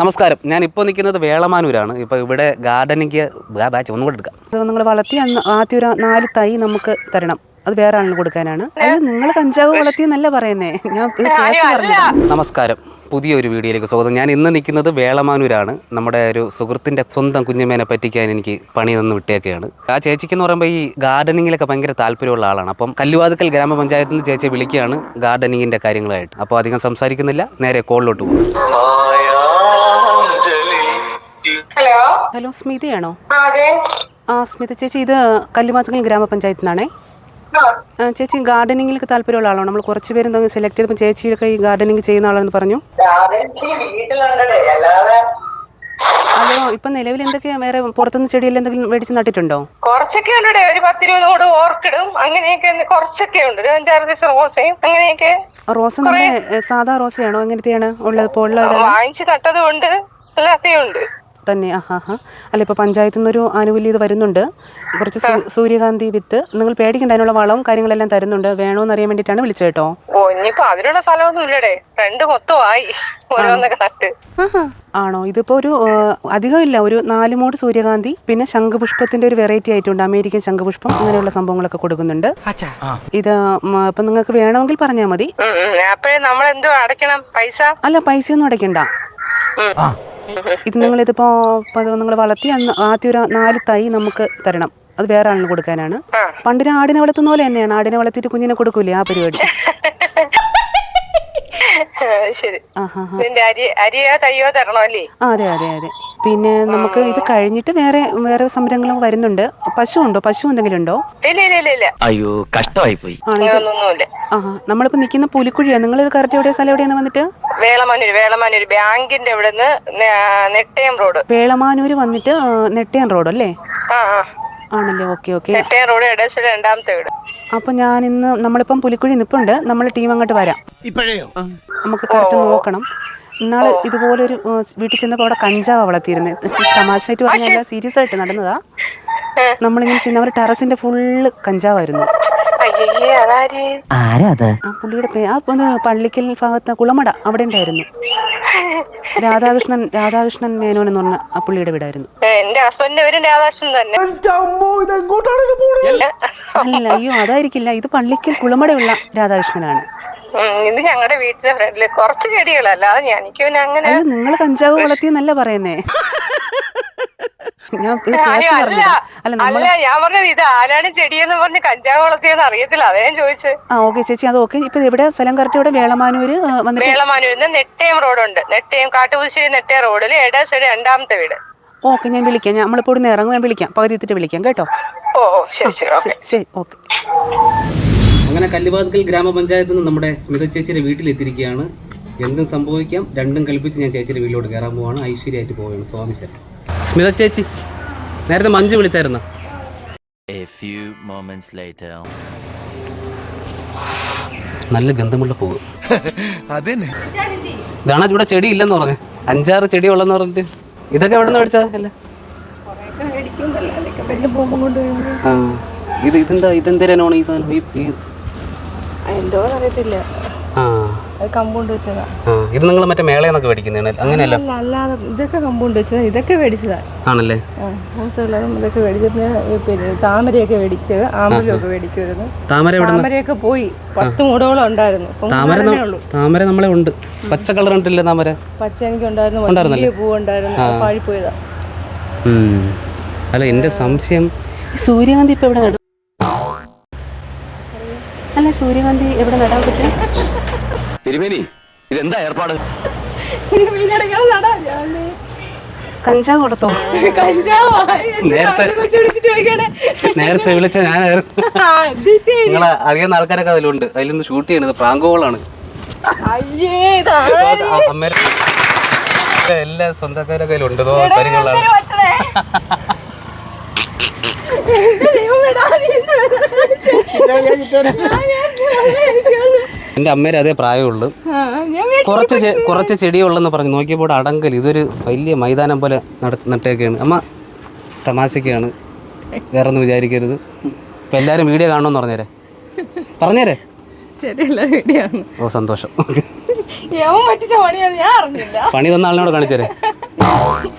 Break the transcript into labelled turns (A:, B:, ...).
A: നമസ്കാരം. ഞാൻ ഇപ്പോൾ നിൽക്കുന്നത് വേളമാനൂരാണ്. ഇപ്പോൾ ഇവിടെ ഗാർഡനിങ് ബാച്ച് ഒന്നും കൂടെ എടുക്കാം.
B: അത് നിങ്ങൾ വളർത്തി ആദ്യം ഒരു നാല് തൈ നമുക്ക് തരണം. അത് വേറെ ആളിന് കൊടുക്കാനാണ്. അയ്യോ നിങ്ങൾ കഞ്ചാവ് വളർത്തി എന്നല്ല പറയുന്നേ. ഞാൻ
A: നമസ്കാരം. പുതിയൊരു വീഡിയോയിലേക്ക് സ്വാഗതം. ഞാൻ ഇന്ന് നിൽക്കുന്നത് വേളമാനൂരാണ്. നമ്മുടെ ഒരു സുഹൃത്തിന്റെ സ്വന്തം കുഞ്ഞുമേനെ പറ്റിക്കാൻ എനിക്ക് പണി നിന്ന് വിട്ടേക്കെയാണ്. ആ ചേച്ചിക്ക് എന്ന് പറയുമ്പോൾ ഈ ഗാർഡനിങ്ങിലൊക്കെ ഭയങ്കര താല്പര്യമുള്ള ആളാണ്. അപ്പം കല്ലുവാതുക്കൽ ഗ്രാമപഞ്ചായത്തിൽ നിന്ന് ചേച്ചിയെ വിളിക്കുകയാണ് ഗാർഡനിങ്ങിന്റെ കാര്യങ്ങളായിട്ട്. അപ്പോൾ അധികം സംസാരിക്കുന്നില്ല. നേരെ കോളിലോട്ട് പോകും.
C: ഹലോ
B: സ്മിതയാണോ?
C: ആ
B: സ്മിത ചേച്ചി ഇത് കല്ലുമാത്തങ്ങൽ ഗ്രാമപഞ്ചായത്തിൽ നിന്നാണേ ചേച്ചി ഗാർഡനിങ്ങിൽ താല്പര്യമുള്ള ആളാണോ? നമ്മൾ കുറച്ച് പേരും തമ്മിൽ സെലക്ട് ചെയ്തപ്പോൾ ചേച്ചിയൊക്കെ ഈ ഗാർഡനിങ് ചെയ്യുന്ന ആളാണെന്ന് പറഞ്ഞു. അതോ ഇപ്പൊ നിലവിൽ എന്തൊക്കെയാ? വേറെ പുറത്തുനിന്ന് ചെടിയെല്ലാം എന്തെങ്കിലും മേടിച്ച് നട്ടിട്ടുണ്ടോ?
C: കുറച്ചൊക്കെ ഉണ്ട് ഒരു പത്തിരുപതോട് കൂട് ഓർക്കിടും. അങ്ങനെയൊക്കെ കുറച്ചൊക്കെ ഉണ്ട്. ഒരു അഞ്ചാറ് ദിവസം റോസയും അങ്ങനെയൊക്കെ
B: റോസ് സാധാ റോസയാണോ? എങ്ങനത്തെയാണ് ഉള്ളത്? ഇപ്പോൾ ഉള്ളത്
C: വാങ്ങിച്ച് നട്ടതും ഉണ്ട് അല്ലാത്തയും ഉണ്ട്.
B: തന്നെ ആ ഹാ ഹാ അല്ല ഇപ്പോൾ പഞ്ചായത്തിൽ നിന്നൊരു ആനുകൂല്യം ഇത് വരുന്നുണ്ട്. കുറച്ച് സൂര്യകാന്തി വിത്ത് നിങ്ങൾ പേടിക്കേണ്ട അതിനുള്ള വളവും കാര്യങ്ങളെല്ലാം തരുന്നുണ്ട്. വേണോന്ന് അറിയാൻ വേണ്ടിയിട്ടാണ് വിളിച്ചത് കേട്ടോ.
C: ഓ ഇനിയിപ്പോ അതിനുള്ള സ്ഥലമൊന്നും ഇല്ലടേ. ഓരോന്നൊക്കെ നട്ട്
B: ആണോ? ഇതിപ്പോ ഒരു അധികം ഇല്ല. ഒരു നാല് മൂട് സൂര്യകാന്തി പിന്നെ ശംഖുപുഷ്പത്തിന്റെ ഒരു വെറൈറ്റി ആയിട്ടുണ്ട്. അമേരിക്കൻ ശംഖുപുഷ്പം അങ്ങനെയുള്ള സംഭവങ്ങളൊക്കെ കൊടുക്കുന്നുണ്ട്. ഇത് ഇപ്പൊ നിങ്ങൾക്ക് വേണമെങ്കിൽ പറഞ്ഞാൽ മതി.
C: അപ്പോഴേ നമ്മൾ എന്തോ അടയ്ക്കണം? പൈസ?
B: അല്ല പൈസയൊന്നും അടയ്ക്കണ്ട.
C: ഉം.
B: ഇത് നിങ്ങൾ ഇതിപ്പോ നിങ്ങൾ വളർത്തി ആദ്യം ഒരു നാല് തൈ നമുക്ക് തരണം. അത് വേറെ ആളിന് കൊടുക്കാനാണ്. പണ്ടിന് ആടിനെ വളർത്തുന്ന പോലെ തന്നെയാണ്. ആടിനെ വളർത്തിയിട്ട് കുഞ്ഞിനെ കൊടുക്കൂലേ ആ പരിപാടി?
C: ശരി. അരിയോ തയ്യോ തരണോ അല്ലേ?
B: അതെ അതെ അതെ. പിന്നെ നമുക്ക് ഇത് കഴിഞ്ഞിട്ട് വേറെ വേറെ സംരംഭങ്ങളും വരുന്നുണ്ട്. പശു ഉണ്ടോ? പശു എന്തെങ്കിലും ഉണ്ടോ?
C: ഇല്ല ഇല്ല ഇല്ല ഇല്ല.
D: അയ്യോ കഷ്ടമായി പോയി
B: ആ നമ്മളിപ്പോ നിൽക്കുന്ന പുലിക്കുഴിയാണ് നിങ്ങൾ ഇത് കറക്റ്റ് എവിടെയാ? സ്ഥലം എവിടെയാണ് വന്നിട്ട്?
C: വേളമാനൂര് വേളമാനൂർ ബാങ്കിന്റെ നിന്ന് നെട്ടയം റോഡ്.
B: വേളമാനൂർ വന്നിട്ട് നെട്ടയൻ നെട്ടയം റോഡ് അല്ലേ? ആണല്ലേ ഓക്കെ ഓക്കെ. അപ്പൊ ഞാൻ ഇന്ന് നമ്മളിപ്പം പുലിക്കുഴി നിപ്പുണ്ട്. നമ്മൾ ടീം അങ്ങോട്ട് വരാം. നമുക്ക് കറക്റ്റ് നോക്കണം. ഇന്നാൾ ഇതുപോലെ ഒരു ആ, വീട്ടിൽ ചെന്നപ്പോൾ അവിടെ കഞ്ചാവ് വളർത്തിയിരുന്നത് തമാശയായിട്ട് പറഞ്ഞല്ല സീരിയസ് ആയിട്ട് നടന്നതാ. നമ്മളിങ്ങനെ ചെന്ന അവർ ടെറസിന്റെ ഫുള്ള് കഞ്ചാവായിരുന്നു.
C: അയ്യേ അതാര്?
D: ആരാ അത്?
B: ആ പുള്ളിയുടെ പേ ആ പള്ളിക്കൽ ഭാഗത്ത് കുളമട അവിടെ ഉണ്ടായിരുന്നു. രാധാകൃഷ്ണൻ രാധാകൃഷ്ണൻ മേനോൻ എന്ന് പറഞ്ഞ ആ പുള്ളിയുടെ വീടായിരുന്നു.
C: ഏ, എന്റെ ഹസ്ബൻഡിന്റെ പേരും രാധാകൃഷ്ണൻ തന്നെ.
B: അല്ല അയ്യോ അതായിരിക്കില്ല. ഇത് പള്ളിക്കൽ കുളമടയുള്ള രാധാകൃഷ്ണനാണ്.
C: ഇത് ഞങ്ങളുടെ വീട്ടിലെ ഫ്രണ്ടിൽ കുറച്ച് ചെടികളല്ലാതെ എനിക്ക് പിന്നെ അങ്ങനെ
B: അയ്യോ നിങ്ങൾ കഞ്ചാവ് വളർത്തിയെന്നല്ല പറയുന്നേ? ഞാൻ ഇത്
C: അല്ല
B: പറഞ്ഞതാ. അല്ല നമ്മൾ
C: അല്ല ഞാൻ പറഞ്ഞത് ഇത് ആരാണ് ചെടിയെന്ന് പറഞ്ഞ് കഞ്ചാവ് വളർത്തിയെന്ന് അറിയത്തില്ല. അതേ ഞാൻ ചോദിച്ചത്
B: ആ ഓക്കെ ചേച്ചി അത് ഓക്കെ. ഇപ്പൊ ഇവിടെ സ്ഥലം കറക്റ്റ് ഇവിടെ വേളമാനൂര് ആ, വന്നിട്ട്
C: വേളമാനൂരിന്ന് നെട്ടയം റോഡുണ്ട്. നെട്ടയം കാട്ടുപുശ്ശേരി നെട്ടയം റോഡിൽ ഇടശ്ശേരി രണ്ടാമത്തെ വീട്.
B: ഓക്കെ ഞാൻ വിളിക്കാം. ഞാൻ നമ്മളിപ്പോൾ ഇറങ്ങും. ഞാൻ വിളിക്കാം. പകുതി എത്തിയിട്ട് വിളിക്കാം. കേട്ടോ?
C: ഓ ഓ ശരി ശരി. ഓക്കെ.
B: ശരി ശരി. ഓക്കെ.
A: അങ്ങനെ കല്ലുവാതുക്കൽ ഗ്രാമപഞ്ചായത്തിൽ നിന്ന് നമ്മുടെ സ്മിത ചേച്ചിയുടെ വീട്ടിലെത്തിയിരിക്കുകയാണ്. എന്തും സംഭവിക്കാം. രണ്ടും കൽപ്പിച്ച് ഞാൻ ചേച്ചിയുടെ വീട്ടിലോട്ട് കയറാൻ പോവാണ്. ഐശ്വര്യമായിട്ട് പോവുകയാണ്. സ്വാമി ശരണം സ്മിത ചേച്ചി നേരത്തെ മഞ്ജു വിളിച്ചായിരുന്നു. നല്ല ഗന്ധമുള്ള പൂവ്.
E: അതന്നെ
A: ഇതാണ് ഇവിടെ ചെടി ഇല്ലെന്ന് പറഞ്ഞു. അഞ്ചാറ് ചെടി ഉള്ളെന്ന് പറഞ്ഞിട്ട്. ഇതൊക്കെ എവിടെ നിന്ന് മേടിച്ചാ അല്ലേ ആ. ഇത് ഇതെന്താ? ഇതെന്തേരാണോ ഈ സാധനം? ഈ-
F: എന്തോ അറിയത്തില്ല
A: ആ
F: കമ്പൗണ്ട് വെച്ചതാ.
A: ആ ഇത് നിങ്ങൾ മറ്റേ മേളയെന്നൊക്കെ മേടിക്കുന്നതാണ്? അങ്ങനെയല്ല?
F: അല്ല അല്ലാതെ ഇതൊക്കെ കമ്പൗണ്ട് വെച്ചതാ. ഇതൊക്കെ മേടിച്ചതാ.
A: ആണല്ലേ?
F: ഹോസ്റ്റലും ഇതൊക്കെ മേടിച്ചു പിന്നെ താമരയൊക്കെ മേടിച്ച് ആമ്പലൊക്കെ മേടിക്കുമായിരുന്നു
A: താമര
F: താമരയൊക്കെ പോയി. പത്ത് മൂടോളം ഉണ്ടായിരുന്നു.
A: താമര താമര നമ്മളെ ഉണ്ട്. പച്ച കളർ ഉണ്ടല്ലേ താമര?
F: പച്ച എനിക്ക് ഉണ്ടായിരുന്നു വലിയ പൂ ഉണ്ടായിരുന്നു പാഴിപ്പോയതാ.
A: അല്ല എന്റെ സംശയം
B: സൂര്യകാന്തി ഇപ്പൊ എവിടെ അല്ല സൂര്യകാന്തി എവിടെ നടാൻ പറ്റും?
D: തിരുമേനി ഇതെന്താ ഏർപ്പാട്?
B: കഞ്ചാവ്. കൊടുത്തോ
A: നേരത്തെ നേരത്തെ വിളിച്ച ഞാനായിരുന്നു. നിങ്ങളെ അറിയുന്ന ആൾക്കാരൊക്കെ അതിലുണ്ട്. അതിലൊന്ന് ഷൂട്ട് ചെയ്യണത് പ്രാങ്കോളാണ്. എല്ലാ സ്വന്തക്കാരൊക്കെ അതിലുണ്ട് ഇതോ പരിചയമുള്ളതാണ് അമ്മേര് അമ്മേരെ അതേ പ്രായമുള്ളൂ. കുറച്ച് കുറച്ച് ചെടിയുള്ളെന്ന് പറഞ്ഞു. നോക്കിയപ്പോൾ അടങ്കൽ. ഇതൊരു വലിയ മൈതാനം പോലെ നട നട്ടേക്കാണ്. അമ്മ തമാശക്കാണ് വേറെ ഒന്നും വിചാരിക്കരുത്. ഇപ്പം എല്ലാവരും വീഡിയോ കാണണമെന്ന് പറഞ്ഞേരെ. പറഞ്ഞേരെ. ഓ സന്തോഷം.
F: യവൻ പറ്റിച്ച പണിയാന്ന് ഞാൻ അറിഞ്ഞില്ല.
A: പണി തന്ന ആളിനോട് കാണിച്ചേരെ.